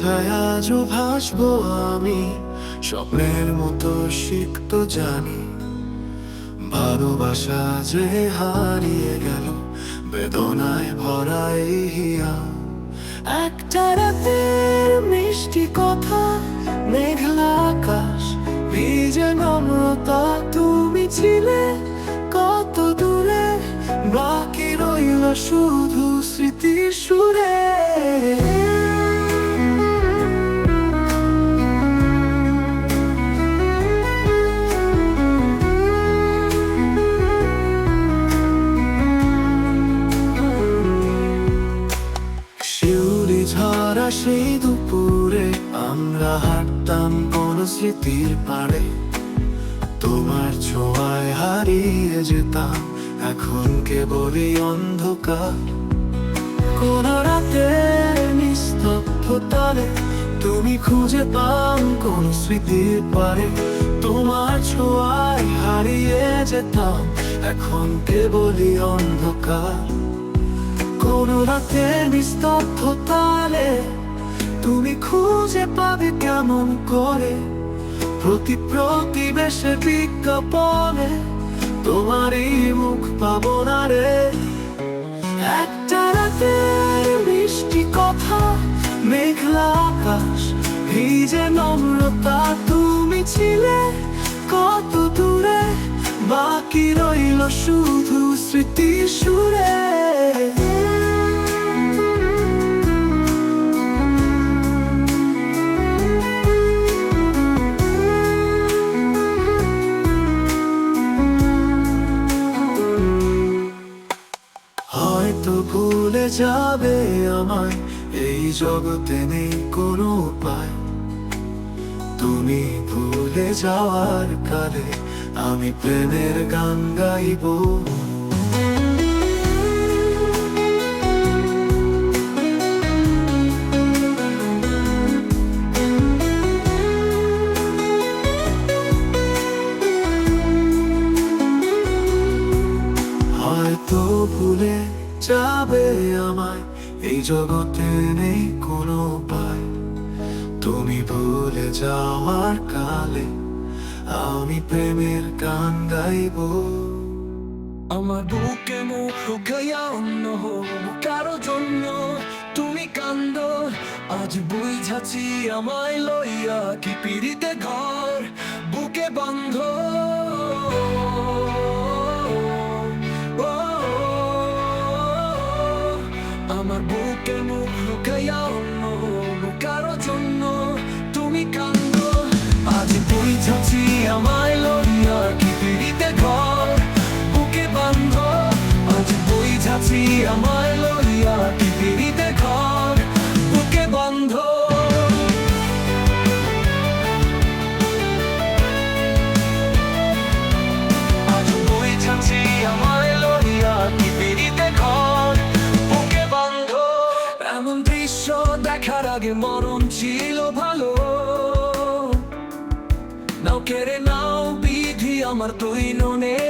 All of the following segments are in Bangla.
ছায়া আজও ভাসবো আমি? স্বপ্নের মতো শিখতো জানি। ভালোবাসা যে হারিয়ে গেল, বেদনায় ভরা এই হিয়া। একটা রাতের মিষ্টি কথা, মেঘলা আকাশ ভিজে নম্রতা তুমি ছিলে? কত দূরে বাকি রইল শুধু স্মৃতির সুরে। স্মৃতির পারে তোমার ছোঁয়ায় হারিয়ে যেতাম। এখন কেবলই অন্ধকার। কোন রাতে নিস্তব্ধতারে তুমি খুঁজে পাম কোন স্মৃতির পারে তোমার ছোঁয়ায় হারিয়ে যেতাম, এখন কেবলই অন্ধকার। কোন রাতে নিস্তব্ধতালে তুমি খুঁজে পাবে কেমন করে? প্রতি প্রতিবেশে বিজ্ঞাপনে তোমার এই মুখ পাবো না রে। একটা মিষ্টি কথা, মেঘলা আকাশ ভিজে নম্রতা তুমি ছিলে, কত দূরে বাকি রইল শুধু স্মৃতি সুরে। হয়তো ভুলে যাবে আমায়? এই জগতে নেই কোনো উপায়। তুমি ভুলে যাওয়ার কালে আমি প্রেমের গান গাইব। এই জগতে নেই কোনো উপায়। তুমি ভুলে যাওয়ার কালে আমি প্রেমের গান গাইব। আমার বুকে মুখ লুকাইয়া অন্য কারও জন্য। তুমি কান্দ, আজ বুঝাছি আমায় লইয়া কি পিড়িতে ঘর। বুকে বন্ধ আমায় লইয়া কি ঘর, বুকে বন্ধ। এমন দৃশ্য দেখার আগে মরণ ছিল ভালো। নাও কেড়ে নাও বিধি আমার তুই ননের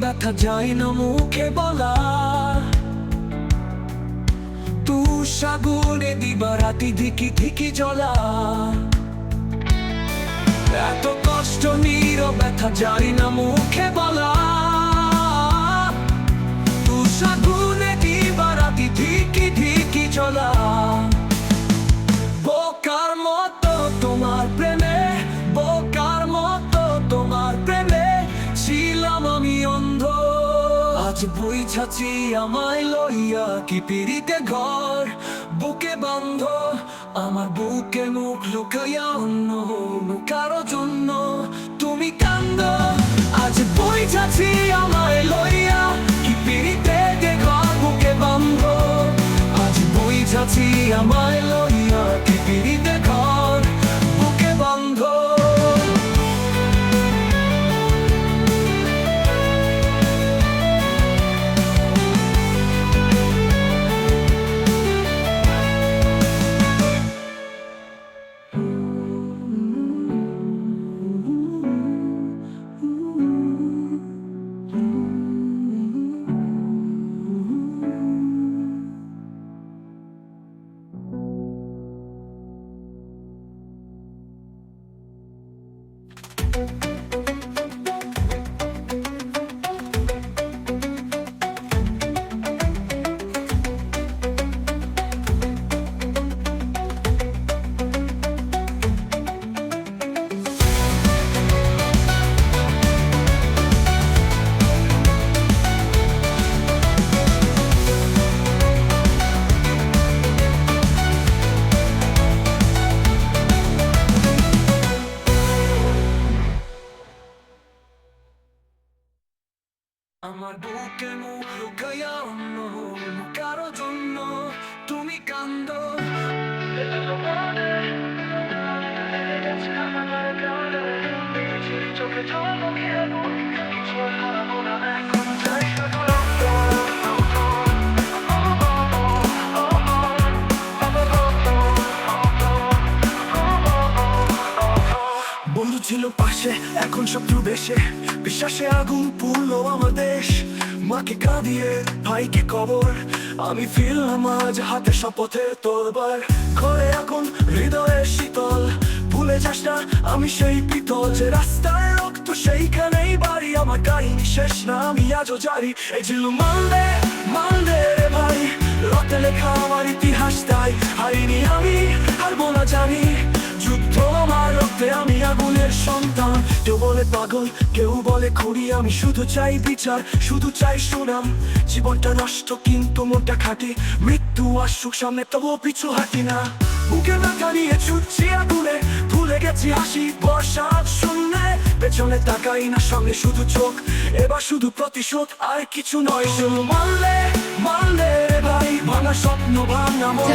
ব্যথা যায় না মুখে বলা। তু সাগুনে দিবা রাতি ধিকি ধিকি জ্বলা। এত কষ্ট নির ব্যথা যায় না মুখে বলা। চাচি আমায় লইয়া কি পিড়িতে ঘর? বুকে বন্ধ আমার বুকে মুখ লুকাইয়া অন্য কারও জন্য। তুমি কান্দ, আজ বই চাচি আমায় লইয়া কি পিড়িতে ঘর? বুকে বন্ধ আজ বই চাচি আমায় লইয়া শুধু বন্ধু ছিল পাশে, এখন শত্রু বেশে বিশ্বাসে আগুন পুরলো আমার দেশ। মাকে কাঁদিয়ে, ভাইকে কবর। আমি ফিরলাম আজ হাতে শপথে তোরবার ঘরে এখন হৃদয়ে শীতল। ভুলে যাস না, আমি সেই পিতল। যে রাস্তায় রক্ত, সেইখানেই বাড়ি। আমার কাহিনী শেষ না, আমি আজও জারি। এই ছিল মানলে মানলে রে ভাই, রক্তে লেখা আমার ইতিহাস তাই। হারিনি আমি, হারবো না জানি। যুদ্ধ রক্তে আমি আগুনের সন্তান। কেউ বলে পাগল কেউ বলে খুঁড়ি আমি শুধু চাই বিচার শুধু চাই সুনাম। জীবনটা নষ্ট কিন্তু মনটা খাটি মৃত্যু আসুক সামনে তবুও পিছু হাঁটি না। বুকে ব্যথা নিয়ে ছুটছি আগুনে ভুলে গেছি হাসি বর্ষা শূন্যে। পেছনে তাকাই না সঙ্গে শুধু চোখ এবার শুধু প্রতিশোধ আর কিছু নয়। শুধু মানলে মানলে ভাই ভাঙা স্বপ্ন ভাঙা মন।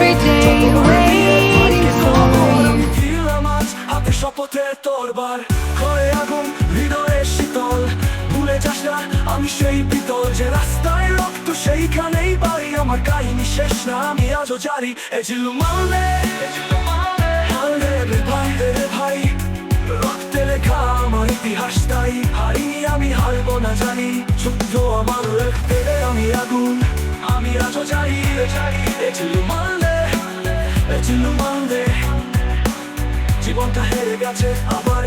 Every day শপথের তোরবার, ঘরে আগুন, হৃদয়ে শীতল। ভুলে যাস না, আমি সেই পিতল যে রাস্তায় রক্ত, সেইখানেই বাড়ি। আমার কাহিনী শেষ না, আমি আজও জারি। এ ছিল মানলে মানলে রে। ভাই রে ভাই। লেখা আমার ইতিহাস তাই। হারিনি আমি, হারবো না জানি। যুদ্ধ আমার রক্তে আমি আগুন। আমি আজও জানি জানি এ ছিল মানলে এ ছিল মানলে জীবনটা হেরে গেছে আবার